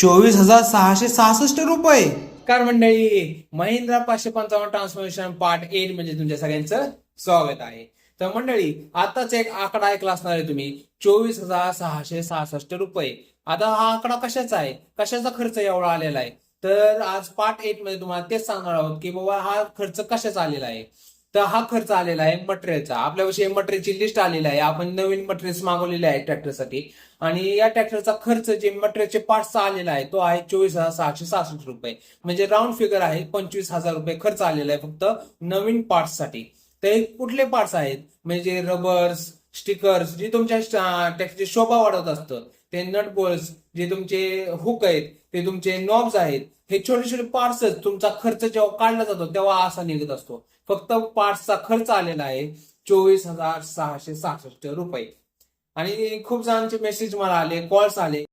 चोवीस हजार सहाशे सहासष्ट रुपये. कार मंडळी महिंद्रा पाचशे पंचावन्न ट्रान्सफॉर्मेशन पार्ट एट म्हणजे तुमच्या सगळ्यांचं स्वागत आहे. तर मंडळी आताच एक आकडा ऐकला असणार आहे तुम्ही. चोवीस हजार सहाशे सहासष्ट रुपये. आता हा आकडा कशाचा आहे? कशाचा खर्च एवढा आलेला आहे? तर आज पार्ट एटमध्ये तुम्हाला तेच सांगणार आहोत की बाबा हा खर्च कशाचा आलेला आहे? तर हा खर्च आलेला आहे मटेरियलचा. आपल्याविषयी मटेरियलची लिस्ट आलेली आहे. आपण नवीन मटेरियल्स मागवलेले आहे ट्रॅक्टरसाठी आणि या ट्रॅक्टरचा खर्च जे मटेरियलचे पार्टचा आलेला आहे तो आहे चोवीस हजार सहाशे सहासष्ट रुपये. म्हणजे राऊंड फिगर आहे पंचवीस हजार रुपये खर्च आलेला आहे फक्त नवीन पार्ट्ससाठी तर हे कुठले पार्ट्स आहेत? म्हणजे रबर्स स्टिकर्स जे तुमच्या टॅक्सीची शोभा वाढवत असतं ते नट बोल्स जे तुमचे हुक आहेत ते तुमचे नॉब्स आहेत हे छोटे छोटे पार्ट्सच तुमचा खर्च जेव्हा काढला जातो तेव्हा असा निघत असतो. फक्त पार्ट्सचा खर्च आलेला आहे चोवीस हजार सहाशे सहासष्ट रुपये. आणि खूप जणांचे मेसेज मला आले कॉल्स आले.